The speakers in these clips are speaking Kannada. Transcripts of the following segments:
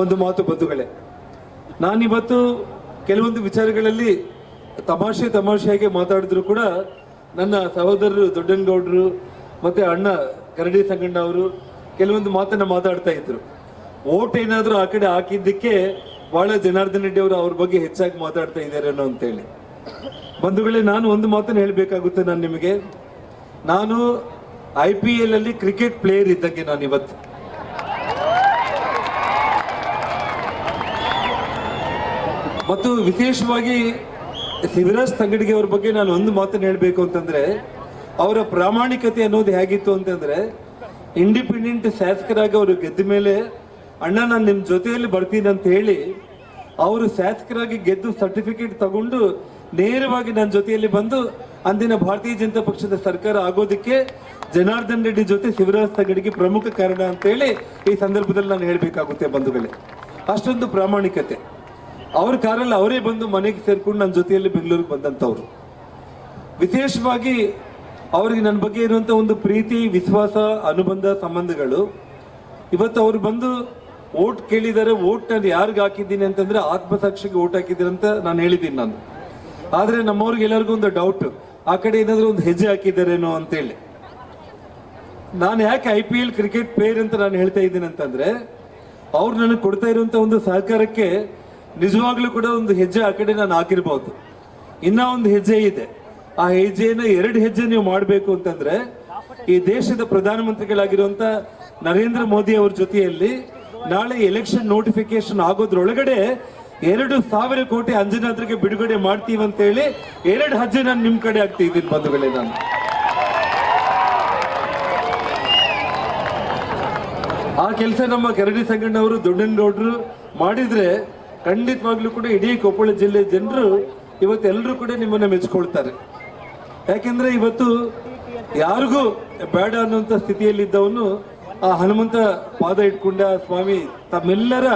ಒಂದು ಮಾತು ಬಂಧುಗಳೇ. ನಾನಿವತ್ತು ಕೆಲವೊಂದು ವಿಚಾರಗಳಲ್ಲಿ ತಮಾಷೆ ತಮಾಷೆಯಾಗಿ ಮಾತಾಡಿದ್ರು ಕೂಡ ನನ್ನ ಸಹೋದರರು ದೊಡ್ಡನಗೌಡರು ಮತ್ತೆ ಅಣ್ಣ ಕರಡಿ ಸಂಗಣ್ಣ ಅವರು ಕೆಲವೊಂದು ಮಾತನ್ನು ಮಾತಾಡ್ತಾ ಇದ್ರು. ಓಟ್ ಏನಾದರೂ ಆ ಕಡೆ ಹಾಕಿದ್ದಕ್ಕೆ ಬಹಳ ಜನಾರ್ದನ್ ರೆಡ್ಡಿ ಅವರು ಅವ್ರ ಬಗ್ಗೆ ಹೆಚ್ಚಾಗಿ ಮಾತಾಡ್ತಾ ಇದ್ದಾರೇನೋ ಅಂತೇಳಿ. ಬಂಧುಗಳೇ, ನಾನು ಒಂದು ಮಾತನ್ನು ಹೇಳಬೇಕಾಗುತ್ತೆ ನಾನು ನಿಮಗೆ. ನಾನು ಐ ಪಿ ಎಲ್ ಅಲ್ಲಿ ಕ್ರಿಕೆಟ್ ಪ್ಲೇಯರ್ ಇದ್ದಂಗೆ ನಾನು ಇವತ್ತು ಮತ್ತು ವಿಶೇಷವಾಗಿ ಶಿವರಾಜ್ ತಂಗಡಿಗೆ ಅವ್ರ ಬಗ್ಗೆ ನಾನು ಒಂದು ಮಾತನ್ನು ಹೇಳಬೇಕು ಅಂತಂದ್ರೆ, ಅವರ ಪ್ರಾಮಾಣಿಕತೆ ಅನ್ನೋದು ಹೇಗಿತ್ತು ಅಂತಂದ್ರೆ ಇಂಡಿಪೆಂಡೆಂಟ್ ಶಾಸಕರಾಗಿ ಅವರು ಗೆದ್ದ ಮೇಲೆ, ಅಣ್ಣ, ನಾನು ನಿಮ್ಮ ಜೊತೆಯಲ್ಲಿ ಬರ್ತೀನಿ ಅಂತ ಹೇಳಿ, ಅವರು ಶಾಸಕರಾಗಿ ಗೆದ್ದು ಸರ್ಟಿಫಿಕೇಟ್ ತಗೊಂಡು ನೇರವಾಗಿ ನನ್ನ ಜೊತೆಯಲ್ಲಿ ಬಂದು ಅಂದಿನ ಭಾರತೀಯ ಜನತಾ ಪಕ್ಷದ ಸರ್ಕಾರ ಆಗೋದಕ್ಕೆ ಜನಾರ್ದನ್ ರೆಡ್ಡಿ ಜೊತೆ ಶಿವರಾಜ್ ತಂಗಡಿಗೆ ಪ್ರಮುಖ ಕಾರಣ ಅಂತ ಹೇಳಿ ಈ ಸಂದರ್ಭದಲ್ಲಿ ನಾನು ಹೇಳಬೇಕಾಗುತ್ತೆ ಬಂಧುಗಳೇ. ಅಷ್ಟೊಂದು ಪ್ರಾಮಾಣಿಕತೆ. ಅವ್ರ ಕಾರಲ್ಲಿ ಅವರೇ ಬಂದು ಮನೆಗೆ ಸೇರ್ಕೊಂಡು ನನ್ನ ಜೊತೆಯಲ್ಲಿ ಬೆಂಗಳೂರಿಗೆ ಬಂದಂಥವ್ರು. ವಿಶೇಷವಾಗಿ ಅವ್ರಿಗೆ ನನ್ನ ಬಗ್ಗೆ ಇರುವಂತ ಒಂದು ಪ್ರೀತಿ, ವಿಶ್ವಾಸ, ಅನುಬಂಧ, ಸಂಬಂಧಗಳು. ಇವತ್ತು ಅವ್ರು ಬಂದು ಓಟ್ ಕೇಳಿದ್ದಾರೆ ಓಟ್ ನಾನು ಯಾರಿಗೆ ಹಾಕಿದ್ದೀನಿ ಅಂತಂದ್ರೆ ಆತ್ಮಸಾಕ್ಷಿಗೆ ಓಟ್ ಹಾಕಿದ್ದೀನಿ ಅಂತ ನಾನು ಹೇಳಿದ್ದೀನಿ ನಾನು. ಆದರೆ ನಮ್ಮವ್ರಿಗೆ ಎಲ್ಲರಿಗೂ ಒಂದು ಡೌಟ್ ಆ ಕಡೆ ಏನಾದರೂ ಒಂದು ಹೆಜ್ಜೆ ಹಾಕಿದ್ದಾರೇನೋ ಅಂತೇಳಿ. ನಾನು ಯಾಕೆ I P L cricket player ಅಂತ ನಾನು ಹೇಳ್ತಾ ಇದ್ದೀನಿ ಅಂತಂದ್ರೆ, ಅವ್ರು ನನಗೆ ಕೊಡ್ತಾ ಇರುವಂತ ಒಂದು ಸಹಕಾರಕ್ಕೆ ನಿಜವಾಗ್ಲೂ ಕೂಡ ಒಂದು ಹೆಜ್ಜೆ ಆ ಕಡೆ ನಾನು ಹಾಕಿರ್ಬೋದು. ಇನ್ನ ಒಂದು ಹೆಜ್ಜೆ ಇದೆ. ಆ ಹೆಜ್ಜೆಯನ್ನ ಎರಡು ಹೆಜ್ಜೆ ನೀವು ಮಾಡಬೇಕು ಅಂತಂದ್ರೆ ಈ ದೇಶದ ಪ್ರಧಾನಮಂತ್ರಿಗಳಾಗಿರುವಂತ ನರೇಂದ್ರ ಮೋದಿ ಅವ್ರ ಜೊತೆಯಲ್ಲಿ ನಾಳೆ ಎಲೆಕ್ಷನ್ ನೋಟಿಫಿಕೇಶನ್ ಆಗೋದ್ರೊಳಗಡೆ ಎರಡು ಸಾವಿರ ಕೋಟಿ ಅಂಜನಾದ್ರಿಗೆ ಬಿಡುಗಡೆ ಮಾಡ್ತೀವಿ ಅಂತ ಹೇಳಿ ಎರಡು ಹೆಜ್ಜೆ ನಾನು ನಿಮ್ ಕಡೆ ಆಗ್ತಾ ಇದ್ದೀನಿ ಬಂಧುಗಳೇ ನಾನು. ಆ ಕೆಲಸ ನಮ್ಮ ಕರಡಿ ಸಂಗಣ್ಣವರು ದೊಡ್ಡನಗೌಡರು ಮಾಡಿದ್ರೆ ಖಂಡಿತವಾಗ್ಲೂ ಕೂಡ ಇಡೀ ಕೊಪ್ಪಳ ಜಿಲ್ಲೆ ಜನರು ಇವತ್ತು ಎಲ್ಲರೂ ಕೂಡ ನಿಮ್ಮನ್ನ ಮೆಚ್ಕೊಳ್ತಾರೆ. ಯಾಕೆಂದ್ರೆ ಇವತ್ತು ಯಾರಿಗೂ ಬೇಡ ಅನ್ನುವಂಥ ಸ್ಥಿತಿಯಲ್ಲಿದ್ದವನು ಆ ಹನುಮಂತ ಪಾದ ಇಟ್ಕೊಂಡ ಸ್ವಾಮಿ ತಮ್ಮೆಲ್ಲರ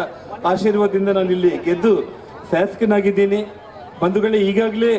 ಆಶೀರ್ವಾದದಿಂದ ನಾನು ಇಲ್ಲಿ ಗೆದ್ದು ಶಾಸಕನಾಗಿದ್ದೀನಿ. ಬಂಧುಗಳೇ, ಈಗಾಗಲೇ